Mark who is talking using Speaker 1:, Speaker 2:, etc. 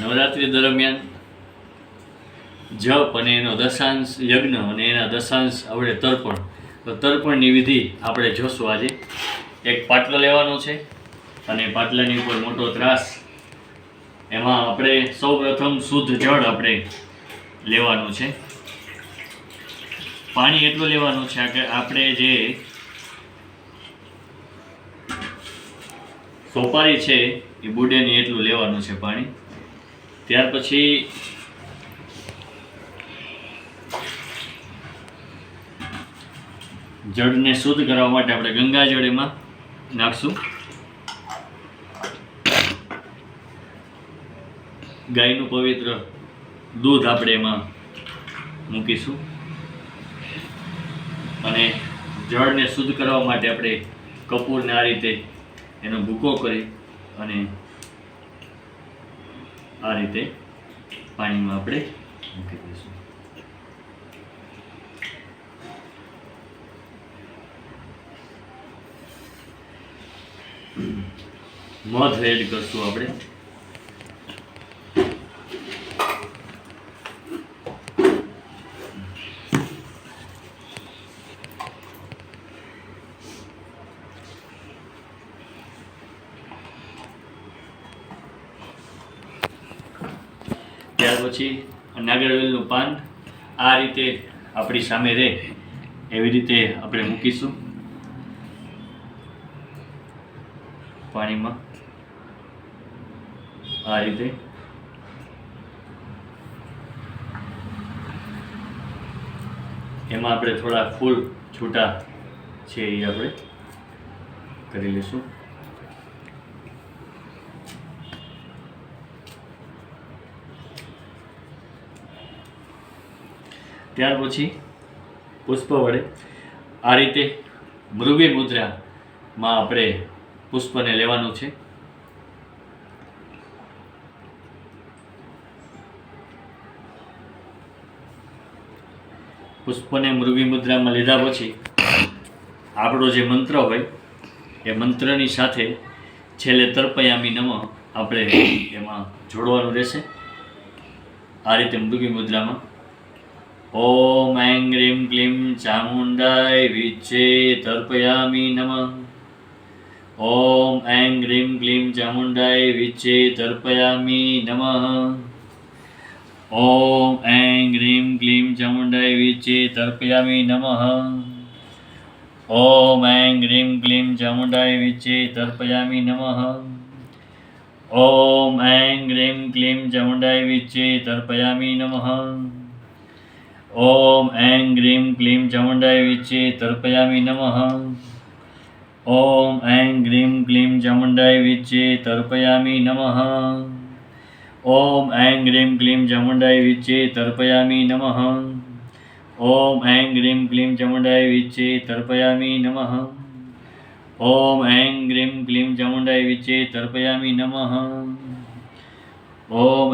Speaker 1: નવરાત્રિ દરમિયાન જપ અને એનો દશાંશ યજ્ઞ અને એના દશાંશ આવડે તર્પણ. તો તર્પણની વિધિ આપણે જોશું આજે. એક પાટલો લેવાનો છે અને પાટલાની ઉપર મોટો ત્રાસ. એમાં આપણે સૌ પ્રથમ શુદ્ધ જળ આપણે લેવાનું છે. પાણી એટલું લેવાનું છે કે આપણે જે સોપારી છે એ બુડેની એટલું લેવાનું છે પાણી. ત્યાર પછી જળને શુદ્ધ કરવા માટે આપણે ગંગાજળ એમાં નાખશું. ગાયનું પવિત્ર દૂધ આપણે એમાં મૂકીશું. અને જળને શુદ્ધ કરવા માટે આપણે કપૂરને આ રીતે એનો ભૂકો કરી અને આ રીતે પાણીમાં આપણે મૂકી દઈશું. મધ એડ કરશું આપણે. ત્યાર પછી નાગરવેલનું પાન આ રીતે આપણી સામે રહે, એવી રીતે આપણે મૂકીશું. પાણીમાં આ રીતે. એમાં આપણે થોડા ફૂલ છૂટા છે એ આપણે કરી લઈશું. ત્યાર પછી પુષ્પ વડે આ રીતે મૃગે મુદ્રામાં આપણે પુષ્પને લેવાનું છે. પુષ્પને મૃગી મુદ્રામાં લીધા પછી આપણો જે મંત્ર હોય, એ મંત્રની સાથે છેલ્લે તર્પયામી નમ આપણે એમાં જોડવાનું રહેશે. આ રીતે મૃગી મુદ્રામાં ઓમ એં ગ્રીમ ક્લીમ ચામુંડાય વિચ્છે તર્પયામી નમઃ ઓમ એં ગ્રીમ ક્લીમ ચામુંડાય વિચ્છે તર્પયામી નમઃ ઓમ એં ગ્રીમ ક્લીમ ચામુંડાય વિચ્છે તર્પયામી નમઃ ઓમ એં ગ્રીમ ક્લીમ ચામુંડાય વિચ્છે તર્પયામી નમઃ ઓમ એં ગ્રીમ ક્લીમ ચામુંડાય વિચ્છે તર્પયામી નમઃ ઓમ એં ગ્રીમ ક્લીમ ચામુંડાય વિચે તર્પયામી નમઃ ઓમ એં ગ્રીમ ક્લીમ ચામુંડાય વિચે તર્પયામી નમઃ ઓમ એં ગ્રીમ ક્લીમ ચામુંડાય વિચે તર્પયામી નમઃ ઓમ એં ગ્રીમ ક્લીમ ચામુંડાય વિચે તર્પયામી નમઃ ઓમ એં ગ્રીમ ક્લીમ ચામુંડાય વિચે તર્પયામી નમઃ ઓમ